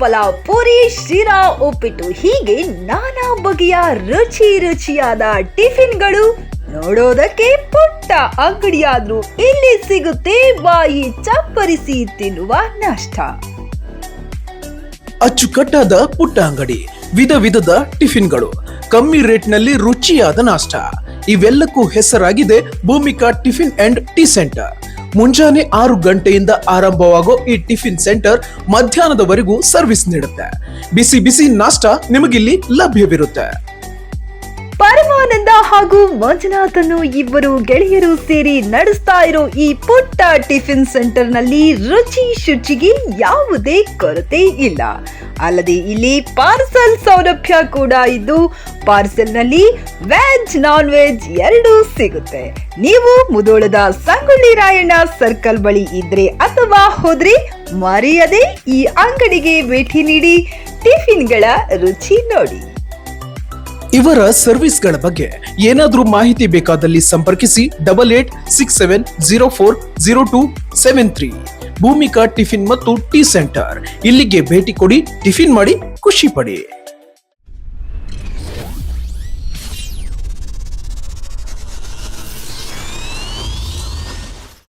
ಪಲಾವ್ ಪೂರಿ, ಶಿರಾ, ಉಪ್ಪಿಟ್ಟು ಹೀಗೆ ನಾನಾ ಬಗೆಯ ರುಚಿ ರುಚಿಯಾದ ಟಿಫಿನ್ಗಳು ನೋಡೋದಕ್ಕೆ ಪುಟ್ಟ ಅಂಗಡಿಯಾದ್ರೂ ಇಲ್ಲಿ ಸಿಗುತ್ತೆ ಬಾಯಿ ಚಪ್ಪರಿಸಿ ತಿನ್ನುವ ನಾಷ್ಟ. ಅಚ್ಚುಕಟ್ಟಾದ ಪುಟ್ಟ ಅಂಗಡಿ, ವಿಧ ವಿಧದ ಟಿಫಿನ್ಗಳು, ಕಮ್ಮಿ ರೇಟ್ನಲ್ಲಿ ರುಚಿಯಾದ ನಾಷ್ಟ. ಇವೆಲ್ಲಕ್ಕೂ ಹೆಸರಾಗಿದೆ Bhoomika tiffin and tea centre. ಮುಂಜಾನೆ ಆರು ಗಂಟೆಯಿಂದ ಆರಂಭವಾಗೋ ಈ ಟಿಫಿನ್ ಸೆಂಟರ್ ಮಧ್ಯಾಹ್ನದವರೆಗೂ ಸರ್ವಿಸ್ ನೀಡುತ್ತೆ. ಬಿಸಿ ಬಿಸಿ ನಾಷ್ಟ ನಿಮಗಿಲ್ಲಿ ಲಭ್ಯವಿರುತ್ತೆ. ಪರಮಾನಂದ ಹಾಗೂ ಮಂಜುನಾಥನ್ನು ಇಬ್ಬರು ಗೆಳೆಯರು ಸೇರಿ ನಡೆಸ್ತಾ ಇರೋ ಈ ಪುಟ್ಟ ಟಿಫಿನ್ ಸೆಂಟರ್ನಲ್ಲಿ ರುಚಿ ಶುಚಿಗೆ ಯಾವುದೇ ಕೊರತೆ ಇಲ್ಲ. ಅಲ್ಲದೆ ಇಲ್ಲಿ ಪಾರ್ಸಲ್ ಸೌಲಭ್ಯ ಕೂಡ ಇದ್ದು ಪಾರ್ಸೆಲ್ನಲ್ಲಿ ವೆಜ್ ನಾನ್ ವೆಜ್ ಎರಡೂ ಸಿಗುತ್ತೆ. ನೀವು ಮುದೋಳದ ಸಂಗೊಳ್ಳಿ ರಾಯಣ್ಣ ಸರ್ಕಲ್ ಬಳಿ ಇದ್ರೆ ಅಥವಾ ಹೋದ್ರೆ ಮರೆಯದೆ ಈ ಅಂಗಡಿಗೆ ಭೇಟಿ ನೀಡಿ ಟಿಫಿನ್ಗಳ ರುಚಿ ನೋಡಿ. ಇವರ ಸರ್ವಿಸ್ಗಳ ಬಗ್ಗೆ ಏನಾದರೂ ಮಾಹಿತಿ ಬೇಕಾದಲ್ಲಿ ಸಂಪರ್ಕಿಸಿ double eight six seven zero four zero two seven three Bhoomika tiffin ಮತ್ತು ಟೀ ಸೆಂಟರ್. ಇಲ್ಲಿಗೆ ಭೇಟಿ ಕೊಡಿ, ಟಿಫಿನ್ ಮಾಡಿ, ಖುಷಿ ಪಡಿ.